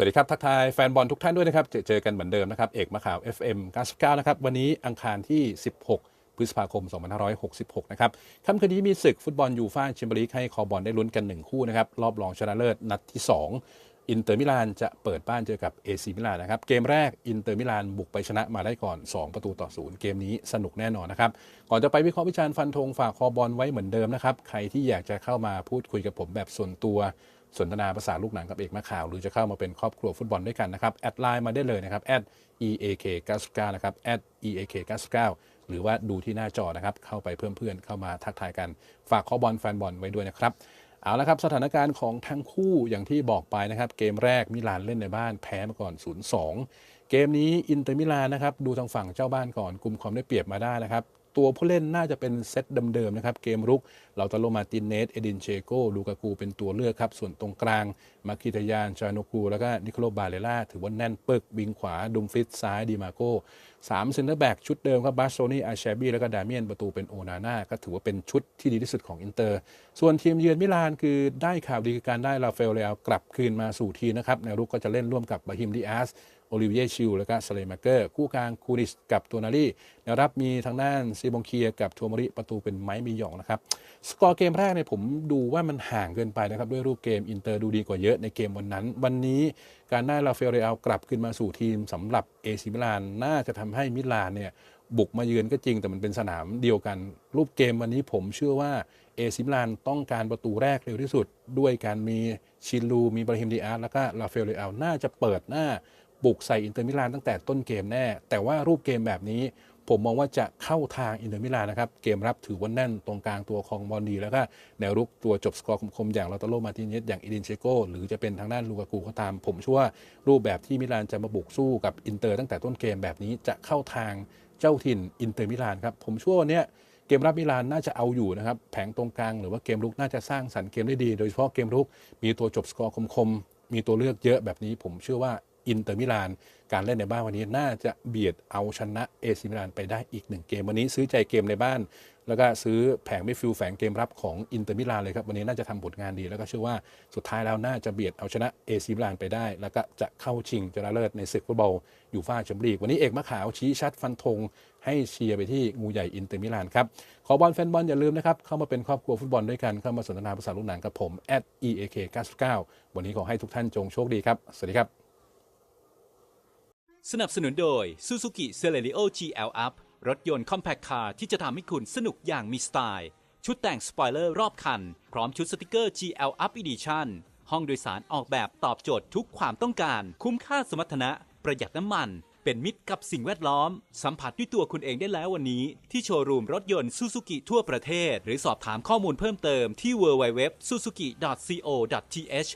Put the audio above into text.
สวัสดีครับ ทักทายแฟนบอลทุกท่านด้วยนะครับ เจอเจอกันเหมือนเดิมนะครับ เอกมะข่าว FM 99 นะครับ วันนี้อังคารที่ 16 พฤษภาคม 2566 นะครับค่ำคืนนี้มีศึกฟุตบอลยูฟ่าแชมเปี้ยนลีกให้คอบอลได้ลุ้นกัน 1 คู่นะครับ รอบรองชนะเลิศนัดที่ 2 อินเตอร์มิลานจะเปิดบ้านเจอกับเอซีมิลานนะครับ เกมแรกอินเตอร์มิลานบุกไปชนะมาได้ก่อน 2 ประตูต่อศูนย์เกมนี้สนุกแน่นอนนะครับ ก่อนจะไปวิเคราะห์วิจารณ์ฟันธงฝากคอบอลไว้เหมือนเดิมนะครับ ใครที่อยากจะเข้ามาพูดคุยกับผมแบบส่วนตัว สนทนาภาษาลูกหนังกับเอกมะข่าว หรือจะเข้ามาเป็นครอบครัวฟุตบอลด้วยกันนะครับ แอดไลน์มาได้เลยนะครับ eak 99นะครับ eak 99หรือว่าดูที่หน้าจอนะครับ เข้าไปเพิ่มเพื่อนเข้ามาทักทายกัน ฝากข้อบอลแฟนบอลไว้ด้วยนะครับ เอาละครับสถานการณ์ของทั้งคู่อย่างที่บอกไปนะครับ เกมแรกมิลานเล่นในบ้านแพ้มาก่อน 0-2เกมนี้อินเตอร์มิลานนะครับดูทางฝั่งเจ้าบ้านก่อนกลุ่มความได้เปรียบมาได้นะครับ ตัวผู้เล่นน่าจะเป็นเซตเดิมๆนะครับ เกมรุกเราตโลมาตินเนส เอดินเชโกลูกากูเป็นตัวเลือกครับ ส่วนตรงกลาง มาคิทยานจาโนกู แล้วก็นิโคลบาเลล่า ถือว่าแน่นปึกบิงขวา ดุมฟิตซ้าย ดีมาโก้สามเซนเตอร์แบ็กชุดเดิมครับบาสโซนี่อาแชบีแล้วก็ดาเมียนประตูเป็นโอนาน่าก็ถือว่าเป็นชุดที่ดีที่สุดของอินเตอร์ ส่วนทีมเยือนมิลานคือได้ข่าวดีคือการได้ราฟาเอลเลอกลับคืนมาสู่ทีนะครับแนวรุกก็จะเล่นร่วมกับบาฮิมดิอาส โอลิเวียชิลแล้วก็สเลมาเกอร์ คู่กลางคูริสกับตัวนารีแนวรับมีทางด้านซีบงเคียกับทัวมริประตูเป็นไม้มีหยองนะครับสกอร์เกมแรกเนี่ยผมดูว่ามันห่างเกินไปนะครับด้วยรูปเกมอินเตอร์ดูดีกว่าเยอะในเกมวันนั้น วันนี้การได้ราฟาเอลเรอัลกลับขึ้นมาสู่ทีมสำหรับเอซิมิลานน่าจะทำให้มิลานเนี่ยบุกมาเยือนก็จริงแต่มันเป็นสนามเดียวกัน รูปเกมวันนี้ผมเชื่อว่าเอซิมิลานต้องการประตูแรกเร็วที่สุด ด้วยการมีชิลูมีบราฮิมดิอาร์แล้วก็ราฟาเอลเรอัลน่าจะเปิดหน้า บุกใส่อินเตอร์มิลานตั้งแต่ต้นเกมแน่ แต่ว่ารูปเกมแบบนี้ ผมมองว่าจะเข้าทางอินเตอร์มิลานนะครับ เกมรับถือว่าแน่นตรงกลางตัวของบอลดี แล้วก็แนวรุกตัวจบสกอร์คมๆอย่างลาตโลมาติเนสอย่างอิดินเชโกหรือจะเป็นทางด้านลูกากูก็ตาม ผมเชื่อว่ารูปแบบที่มิลานจะมาบุกสู้กับอินเตอร์ตั้งแต่ต้นเกมแบบนี้จะเข้าทางเจ้าถิ่นอินเตอร์มิลานครับผมเชื่อว่าวันเนี้ยเกมรับมิลานน่าจะเอาอยู่นะครับ แผงตรงกลางหรือว่าเกมรุกน่าจะสร้างสรรค์เกมได้ดี โดยเฉพาะเกมรุกมีตัวจบสกอร์คมๆมีตัวเลือกเยอะแบบนี้ ผมเชื่อว่า อินเตอร์มิลานการเล่นในบ้านวันนี้น่าจะเบียดเอาชนะเอซิมิลานไปได้อีกหนึ่งเกม วันนี้ซื้อใจเกมในบ้าน แล้วก็ซื้อแผงไม่ฟิลแฝงเกมรับของอินเตอร์มิลานเลยครับ วันนี้น่าจะทำผลงานดี แล้วก็เชื่อว่าสุดท้ายแล้วน่าจะเบียดเอาชนะเอซิมิลานไปได้ แล้วก็จะเข้าชิงชนะเลิศในศึกฟุตบอลยูฟ่าแชมเปี้ยนลีกวันนี้เอกมะขาวชี้ชัดฟันธงให้เชียร์ไปที่งูใหญ่อินเตอร์มิลานครับขอบอลแฟนบอลอย่าลืมนะครับเข้ามาเป็นครอบครัวฟุตบอลด้วยกันเข้ามาสนทนาภาษาลูกหนังกับผม @eak 99 วันนี้ขอให้ทุกท่านจงโชคดีครับสวัสดีครับ สนับสนุนโดย Suzuki Celerio GL Up รถยนต์คอมแพคคาร์ที่จะทำให้คุณสนุกอย่างมีสไตล์ ชุดแต่งสปอยเลอร์รอบคัน พร้อมชุดสติกเกอร์ GL Up Edition ห้องโดยสารออกแบบตอบโจทย์ทุกความต้องการ คุ้มค่าสมรรถนะ ประหยัดน้ำมัน เป็นมิตรกับสิ่งแวดล้อม สัมผัสด้วยตัวคุณเองได้แล้ววันนี้ ที่โชว์รูมรถยนต์ Suzuki ทั่วประเทศ หรือสอบถามข้อมูลเพิ่มเติมที่ www.suzuki.co.th